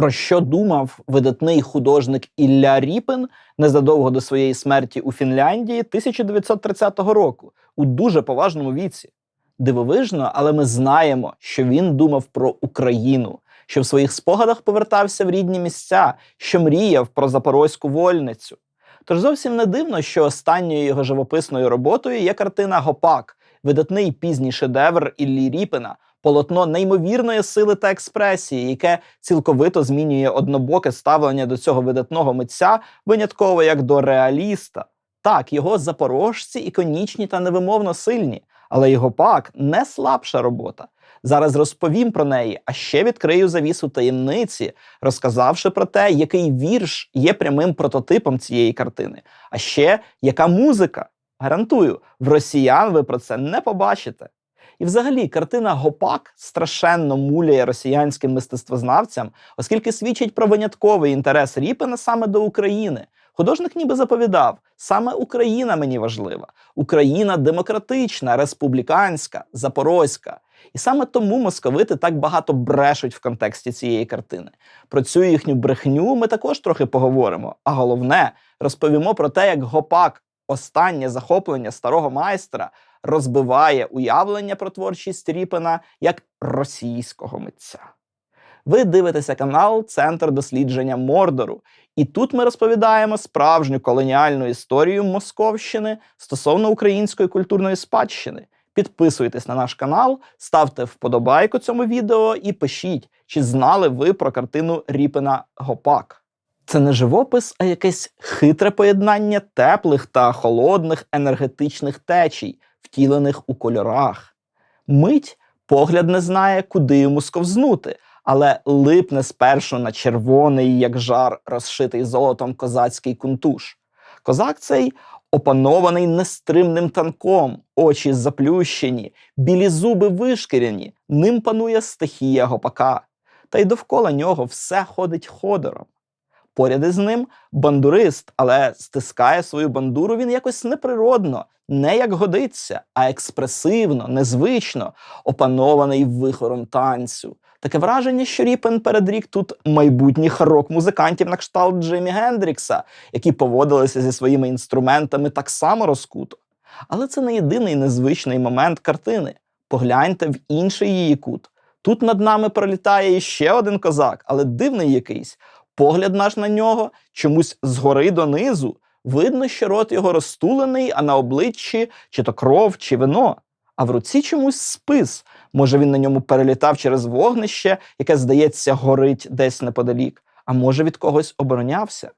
Про що думав видатний художник Ілля Ріпин незадовго до своєї смерті у Фінляндії 1930 року у дуже поважному віці? Дивовижно, але ми знаємо, що він думав про Україну, що в своїх спогадах повертався в рідні місця, що мріяв про запорозьку вольницю. Тож зовсім не дивно, що останньою його живописною роботою є картина Гопак, видатний пізній шедевр Іллі Ріпина, полотно неймовірної сили та експресії, яке цілковито змінює однобоке ставлення до цього видатного митця, винятково як до реаліста. Так, його запорожці іконічні та невимовно сильні, але його пак не слабша робота. Зараз розповім про неї, а ще відкрию завісу таємниці, розказавши про те, який вірш є прямим прототипом цієї картини. А ще яка музика. Гарантую, в росіян ви про це не побачите. І, взагалі, картина Гопак страшенно муляє росіянським мистецтвознавцям, оскільки свідчить про винятковий інтерес Ріпина саме до України. Художник ніби заповідав: саме Україна мені важлива, Україна демократична, республіканська, запорозька. І саме тому московити так багато брешуть в контексті цієї картини. Про цю їхню брехню ми також трохи поговоримо. А головне, розповімо про те, як Гопак, останнє захоплення старого майстра, розбиває уявлення про творчість Ріпина як російського митця. Ви дивитеся канал Центр дослідження Мордору, і тут ми розповідаємо справжню колоніальну історію Московщини стосовно української культурної спадщини. Підписуйтесь на наш канал, ставте вподобайку цьому відео і пишіть, чи знали ви про картину Ріпина Гопак. Це не живопис, а якесь хитре поєднання теплих та холодних енергетичних течій, втілених у кольорах. Мить погляд не знає, куди йому сковзнути, але липне спершу на червоний, як жар, розшитий золотом козацький кунтуш. Козак цей опанований нестримним танком, очі заплющені, білі зуби вишкіряні, ним панує стихія гопака, та й довкола нього все ходить ходором. Поряд із ним бандурист, але стискає свою бандуру він якось неприродно, не як годиться, а експресивно, незвично, опанований вихором танцю. Таке враження, що Ріпен передрік тут майбутніх рок-музикантів на кшталт Джимі Гендрікса, які поводилися зі своїми інструментами так само розкуто. Але це не єдиний незвичний момент картини. Погляньте в інший її кут. Тут над нами пролітає ще один козак, але дивний якийсь. Погляд наш на нього чомусь згори донизу. Видно, що рот його розтулений, а на обличчі чи то кров, чи вино. А в руці чомусь спис. Може, він на ньому перелітав через вогнище, яке, здається, горить десь неподалік, а може, від когось оборонявся.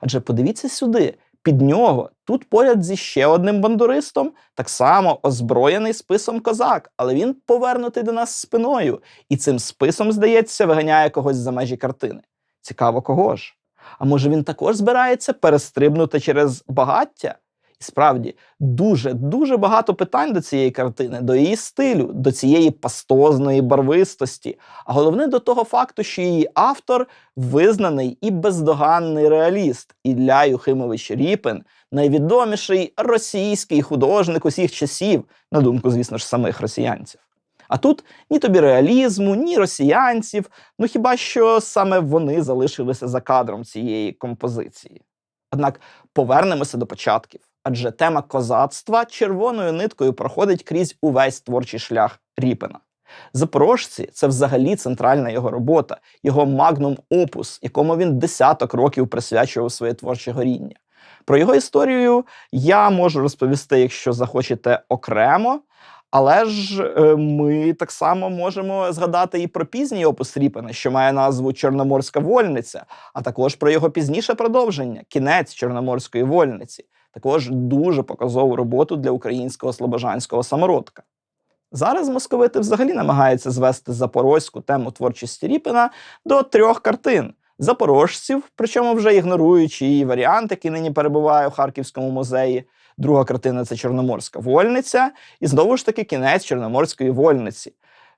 Адже подивіться сюди, під нього, тут поряд зі ще одним бандуристом, так само озброєний списом козак, але він повернутий до нас спиною, і цим списом, здається, виганяє когось за межі картини. Цікаво, кого ж? А може він також збирається перестрибнути через багаття? І справді дуже дуже багато питань до цієї картини, до її стилю, до цієї пастозної барвистості, а головне до того факту, що її автор визнаний і бездоганний реаліст Ілля Юхимович Ріпин, найвідоміший російський художник усіх часів, на думку, звісно ж, самих росіянців. А тут ні тобі реалізму, ні росіянців, ну хіба що саме вони залишилися за кадром цієї композиції. Однак повернемося до початків, адже тема козацтва червоною ниткою проходить крізь увесь творчий шлях Ріпина. Запорожці це взагалі центральна його робота, його магнум опус, якому він десяток років присвячував своє творче горіння. Про його історію я можу розповісти, якщо захочете окремо. Але ж е, ми так само можемо згадати і про пізній опус Ріпена, що має назву Чорноморська вольниця, а також про його пізніше продовження кінець Чорноморської вольниці, також дуже показову роботу для українського слобожанського самородка. Зараз московити взагалі намагаються звести запорозьку тему творчості Ріпена до трьох картин. Запорожців, причому вже ігноруючи її варіант, який нині перебуває у Харківському музеї. Друга картина це Чорноморська вольниця, і знову ж таки кінець Чорноморської вольниці.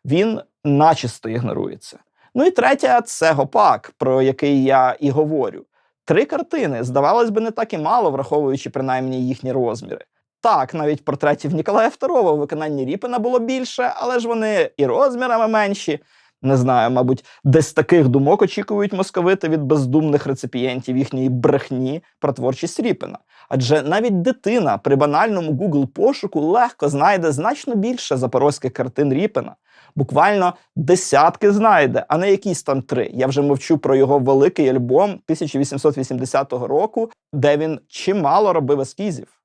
Він начисто ігнорується. Ну і третя це гопак, про який я і говорю. Три картини, здавалось би, не так і мало, враховуючи принаймні їхні розміри. Так, навіть портретів Ніколая II у виконанні Ріпина було більше, але ж вони і розмірами менші. Не знаю, мабуть, десь таких думок очікують московити від бездумних реципієнтів їхньої брехні про творчість Ріпина. Адже навіть дитина при банальному Google пошуку легко знайде значно більше запорозьких картин Ріпина. Буквально десятки знайде, а не якісь там три. Я вже мовчу про його великий альбом 1880 року, де він чимало робив ескізів.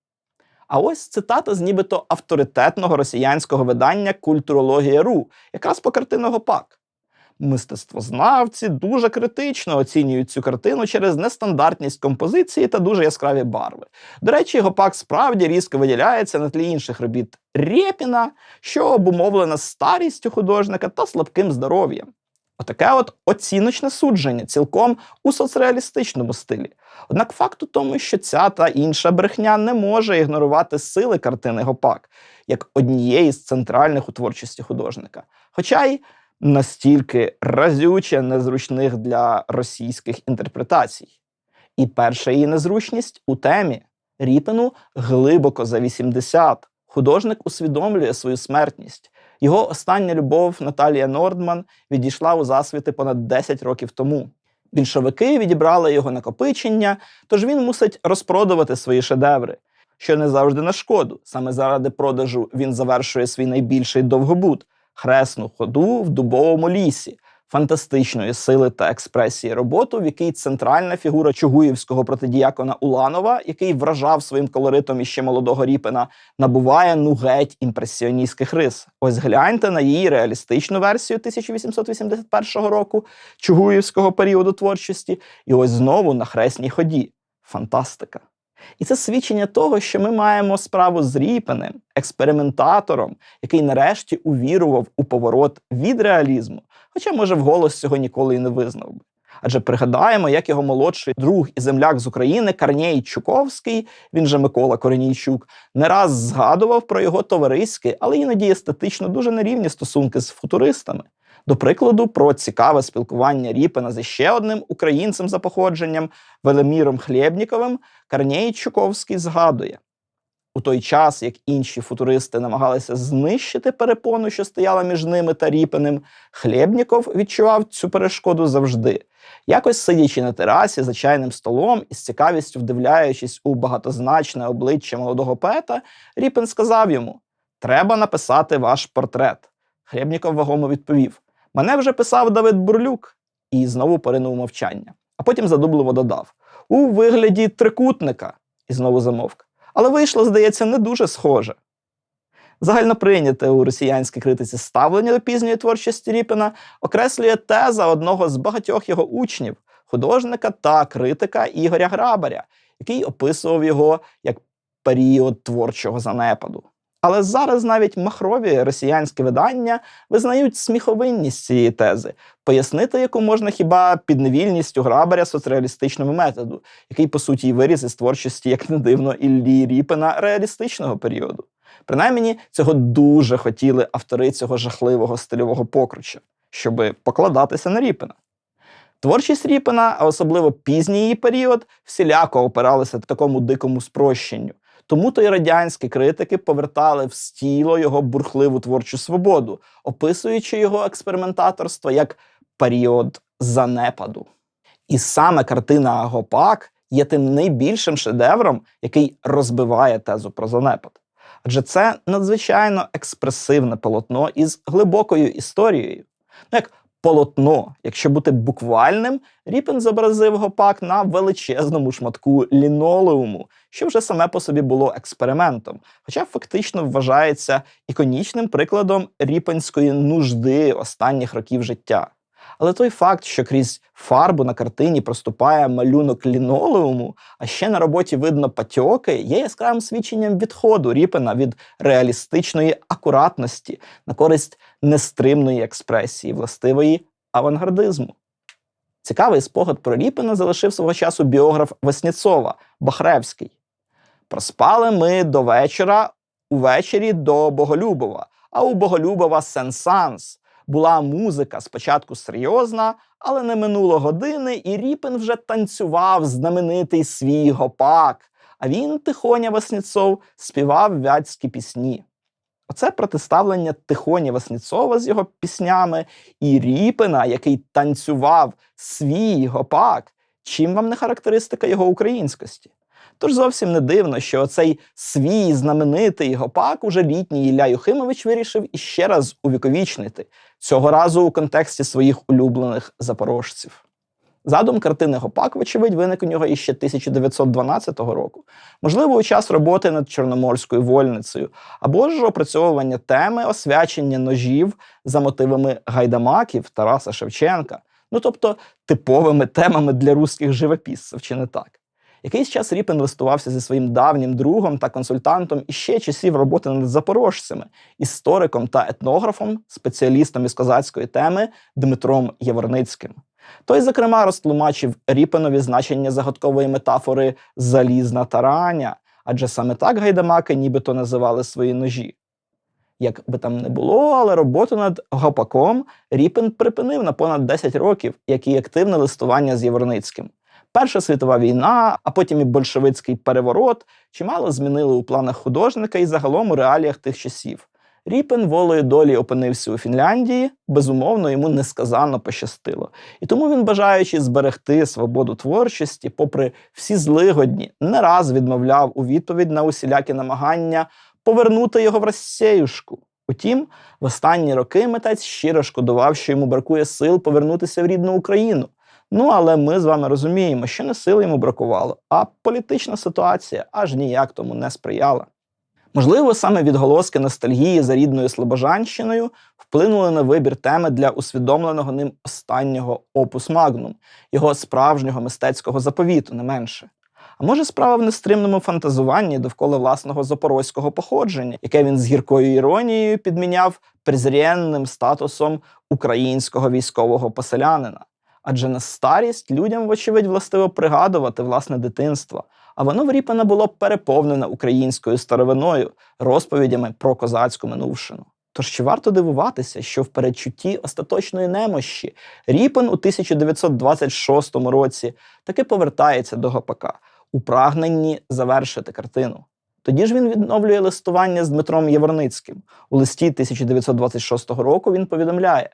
А ось цитата з нібито авторитетного росіянського видання Культурологія.ру, якраз по картину Гопак. Мистецтвознавці дуже критично оцінюють цю картину через нестандартність композиції та дуже яскраві барви. До речі, гопак справді різко виділяється на тлі інших робіт Рєпіна, що обумовлена старістю художника та слабким здоров'ям. Отаке от оціночне судження, цілком у соцреалістичному стилі. Однак факт у тому, що ця та інша брехня не може ігнорувати сили картини Гопак як однієї з центральних у творчості художника. Хоча й настільки разюче незручних для російських інтерпретацій. І перша її незручність у темі. Ріпину глибоко за 80. Художник усвідомлює свою смертність. Його остання любов Наталія Нордман відійшла у засвіти понад 10 років тому. Більшовики відібрали його накопичення, тож він мусить розпродувати свої шедеври, що не завжди на шкоду. Саме заради продажу він завершує свій найбільший довгобут хресну ходу в дубовому лісі, фантастичної сили та експресії роботу, в якій центральна фігура чугуївського протидіякона Уланова, який вражав своїм колоритом іще молодого Ріпина, набуває ну геть імпресіоністських рис. Ось гляньте на її реалістичну версію 1881 року чугуївського періоду творчості, і ось знову на хресній ході. Фантастика. І це свідчення того, що ми маємо справу з ріпаним експериментатором, який нарешті увірував у поворот від реалізму, хоча, може, вголос цього ніколи і не визнав би. Адже пригадаємо, як його молодший друг і земляк з України Карнєй Чуковський, він же Микола Коренійчук, не раз згадував про його товариські, але іноді естетично дуже нерівні стосунки з футуристами. До прикладу, про цікаве спілкування Ріпина з ще одним українцем за походженням Велеміром Хлєбніковим Карнєй Чуковський згадує. У той час, як інші футуристи намагалися знищити перепону, що стояла між ними та Ріпиним, Хлєбніков відчував цю перешкоду завжди. Якось сидячи на терасі за чайним столом і з цікавістю вдивляючись у багатозначне обличчя молодого поета, Ріпин сказав йому: Треба написати ваш портрет. Хлєбніков вагомо відповів: Мене вже писав Давид Бурлюк, і знову поринув мовчання. А потім задумливо додав: у вигляді трикутника, і знову замовк. Але вийшло, здається, не дуже схоже. Загально прийняте у росіянській критиці ставлення до пізньої творчості Ріпіна окреслює теза одного з багатьох його учнів, художника та критика Ігоря Грабаря, який описував його як період творчого занепаду. Але зараз навіть махрові росіянські видання визнають сміховинність цієї тези, пояснити яку можна хіба підневільністю грабаря соцреалістичному методу, який, по суті, і виріс із творчості, як не дивно, Іллі Ріпина реалістичного періоду. Принаймні, цього дуже хотіли автори цього жахливого стильового покруча, щоби покладатися на Ріпина. Творчість Ріпина, а особливо пізній її період, всіляко опиралися такому дикому спрощенню. Тому то й радянські критики повертали в стіло його бурхливу творчу свободу, описуючи його експериментаторство як період занепаду. І саме картина Гопак є тим найбільшим шедевром, який розбиває тезу про занепад. Адже це надзвичайно експресивне полотно із глибокою історією. Ну, як полотно, якщо бути буквальним, Ріпен зобразив гопак на величезному шматку лінолеуму, що вже саме по собі було експериментом, хоча фактично вважається іконічним прикладом ріпенської нужди останніх років життя. Але той факт, що крізь фарбу на картині проступає малюнок лінолеуму, а ще на роботі видно патьоки, є яскравим свідченням відходу Ріпена від реалістичної акуратності на користь нестримної експресії, властивої авангардизму. Цікавий спогад про Ріпина залишив свого часу біограф Весніцова Бахревський. Проспали ми до вечора, увечері до Боголюбова, а у Боголюбова сенсанс. Була музика спочатку серйозна, але не минуло години, і Ріпин вже танцював знаменитий свій гопак. А він, Тихоня Васніцов, співав вятські пісні. Оце протиставлення Тихоні Васніцова з його піснями і Ріпина, який танцював свій гопак. Чим вам не характеристика його українськості? Тож зовсім не дивно, що оцей свій знаменитий гопак уже літній Ілля Юхимович вирішив іще раз увіковічнити, цього разу у контексті своїх улюблених запорожців. Задум картини Гопак, вочевидь, виник у нього іще 1912 року, можливо, у час роботи над Чорноморською вольницею, або ж опрацьовування теми освячення ножів за мотивами гайдамаків Тараса Шевченка, ну тобто типовими темами для русських живописців, чи не так? Якийсь час Ріпин листувався зі своїм давнім другом та консультантом іще часів роботи над запорожцями, істориком та етнографом, спеціалістом із козацької теми Дмитром Яворницьким. Той, зокрема, розтлумачив Ріпинові значення загадкової метафори залізна тараня, адже саме так гайдамаки нібито називали свої ножі. Як би там не було, але роботу над гопаком Ріпин припинив на понад 10 років, як і активне листування з Яворницьким. Перша світова війна, а потім і большевицький переворот чимало змінили у планах художника і загалом у реаліях тих часів. Ріпен волею долі опинився у Фінляндії, безумовно, йому несказанно пощастило. І тому він, бажаючи зберегти свободу творчості, попри всі злигодні, не раз відмовляв у відповідь на усілякі намагання повернути його в Росіюшку. Утім, в останні роки митець щиро шкодував, що йому бракує сил повернутися в рідну Україну. Ну, але ми з вами розуміємо, що не сил йому бракувало, а політична ситуація аж ніяк тому не сприяла. Можливо, саме відголоски ностальгії за рідною Слобожанщиною вплинули на вибір теми для усвідомленого ним останнього опус магнум, його справжнього мистецького заповіту, не менше. А може, справа в нестримному фантазуванні довкола власного запорозького походження, яке він з гіркою іронією підміняв презрєнним статусом українського військового поселянина. Адже на старість людям, вочевидь, властиво пригадувати власне дитинство, а воно в Ріпана було переповнене українською старовиною, розповідями про козацьку минувшину. Тож чи варто дивуватися, що в передчутті остаточної немощі Ріпан у 1926 році таки повертається до Гопака у прагненні завершити картину. Тоді ж він відновлює листування з Дмитром Яворницьким. У листі 1926 року він повідомляє: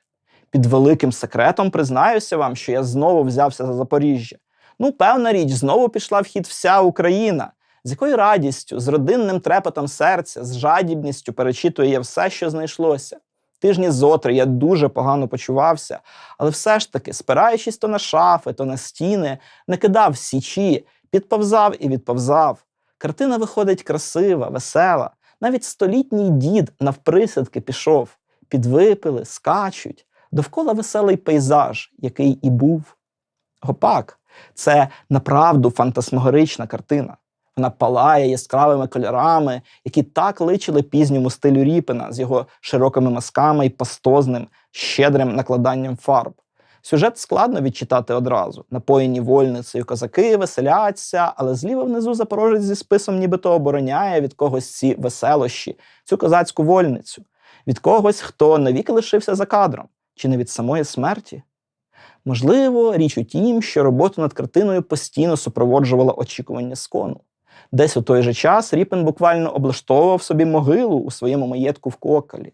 під великим секретом признаюся вам, що я знову взявся за Запоріжжя. Ну, певна річ, знову пішла в хід вся Україна. З якою радістю, з родинним трепетом серця, з жадібністю перечитує я все, що знайшлося. Тижні зотри я дуже погано почувався, але все ж таки, спираючись то на шафи, то на стіни, не кидав січі, підповзав і відповзав. Картина виходить красива, весела. Навіть столітній дід навприсядки пішов. Підвипили, скачуть. Довкола веселий пейзаж, який і був. Гопак це направду фантасмагорична картина. Вона палає яскравими кольорами, які так личили пізньому стилю Ріпина з його широкими мазками і пастозним, щедрим накладанням фарб. Сюжет складно відчитати одразу. Напоєні вольницею козаки веселяться, але зліва внизу запорожець зі списом нібито обороняє від когось ці веселощі, цю козацьку вольницю, від когось, хто навіки лишився за кадром, чи не від самої смерті. Можливо, річ у тім, що роботу над картиною постійно супроводжувало очікування скону. Десь у той же час Ріпен буквально облаштовував собі могилу у своєму маєтку в Кокалі.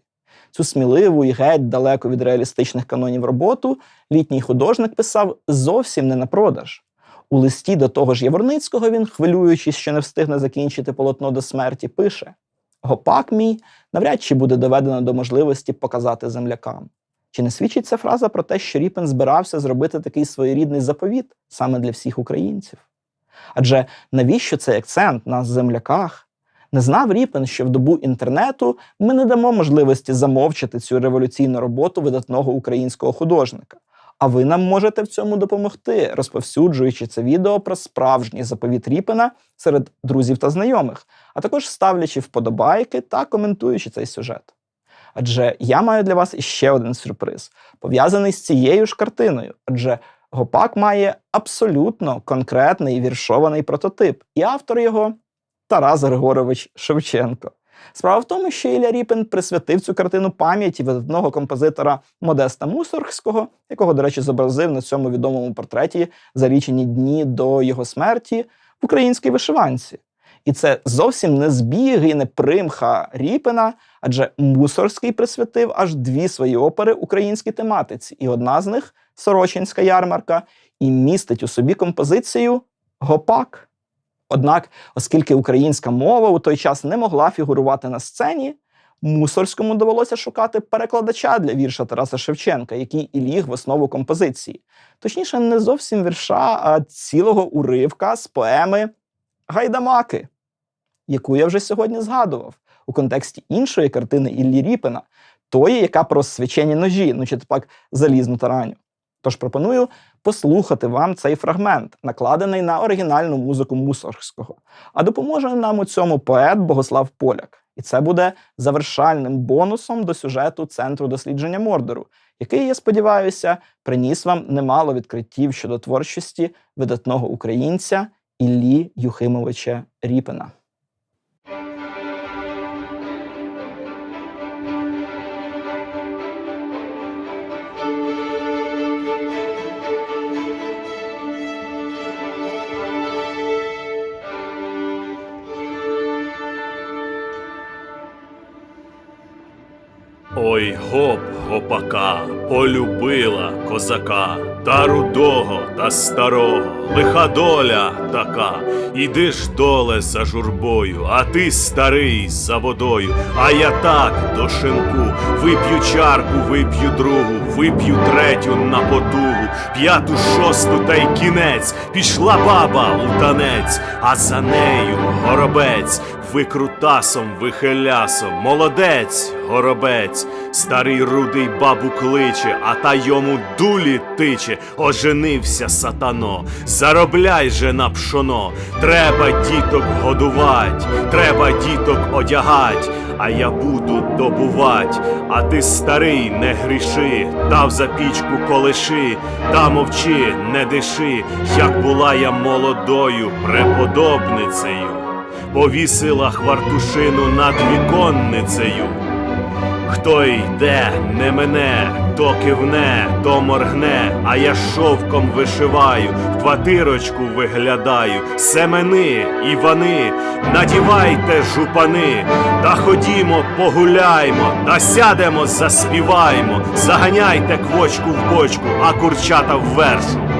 Цю сміливу і геть далеко від реалістичних канонів роботу літній художник писав зовсім не на продаж. У листі до того ж Яворницького він, хвилюючись, що не встигне закінчити полотно до смерті, пише: Гопак мій навряд чи буде доведено до можливості показати землякам. Чи не свідчить ця фраза про те, що Ріпен збирався зробити такий своєрідний заповіт саме для всіх українців? Адже навіщо цей акцент на земляках? Не знав Ріпен, що в добу інтернету ми не дамо можливості замовчати цю революційну роботу видатного українського художника. А ви нам можете в цьому допомогти, розповсюджуючи це відео про справжній заповіт Ріпена серед друзів та знайомих, а також ставлячи вподобайки та коментуючи цей сюжет. Адже я маю для вас іще один сюрприз, пов'язаний з цією ж картиною. Адже Гопак має абсолютно конкретний віршований прототип, і автор його Тарас Григорович Шевченко. Справа в тому, що Ілля Ріпин присвятив цю картину пам'яті видатного композитора Модеста Мусоргського, якого, до речі, зобразив на цьому відомому портреті за лічені дні до його смерті в українській вишиванці. І це зовсім не збіг і не примха Ріпина, адже Мусорський присвятив аж дві свої опери українській тематиці. І одна з них Сорочинська ярмарка, і містить у собі композицію Гопак. Однак, оскільки українська мова у той час не могла фігурувати на сцені, Мусорському довелося шукати перекладача для вірша Тараса Шевченка, який і ліг в основу композиції. Точніше, не зовсім вірша, а цілого уривка з поеми Гайдамаки, яку я вже сьогодні згадував у контексті іншої картини Іллі Ріпина, тої, яка про свячені ножі, ну чи то залізну тараню. Тож пропоную послухати вам цей фрагмент, накладений на оригінальну музику Мусорського. А допоможе нам у цьому поет Богослав Поляк. І це буде завершальним бонусом до сюжету Центру дослідження Мордору, який, я сподіваюся, приніс вам немало відкриттів щодо творчості видатного українця Іллі Юхимовича Ріпина. Ой гоп, гопака, полюбила козака, та рудого, та старого, лиха доля така. Іди ж доле за журбою, а ти старий за водою. А я так до шинку, вип'ю чарку, вип'ю другу, вип'ю третю на потугу, п'яту, шосту та й кінець. Пішла баба у танець, а за нею горобець. Викрутасом, вихилясом, молодець, горобець, старий рудий бабу кличе, а та йому дулі тиче, оженився сатано, заробляй же на пшоно, треба діток годувать, треба діток одягать, а я буду добувать, а ти старий не гріши, дав за пічку колиши, та мовчи, не диши, як була я молодою преподобницею повісила хвартушину над віконницею. Хто йде, не мене, то кивне, то моргне, а я шовком вишиваю, в квартирочку виглядаю, семени, Івани, надівайте жупани, та ходімо, погуляймо, та сядемо, заспіваймо, заганяйте квочку в бочку, а курчата в вершу.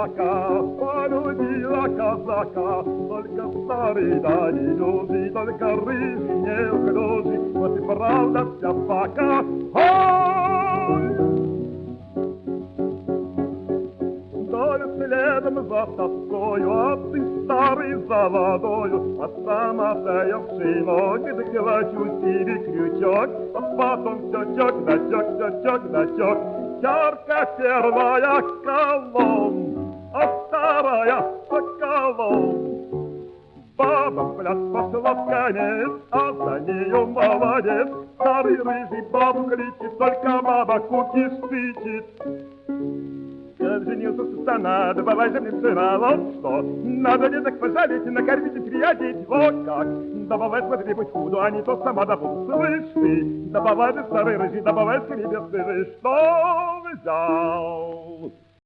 казака, полюбила казака, только старый да не люди, только рыжие угрозы, вот и правда вся пока. Долю следом за тоскою, а ты старый за водою, от самотаявшей ноги захвачу себе крючок, а потом течок, дачок, да дачок, ярко первая колонна вторая соколом. Баба в пляс пошла в конец, а за нею молодец. Старый рыжий бабу кричит, только баба куки стычит. Как женился сатана, добывай же мне сына, вот что. Надо деток пожалеть, накормить и приодеть, вот как. Добывай, смотри, будь худу, а не то сама добуду. Слышь ты, добывай ты, старый рыжий, добывай же что взял?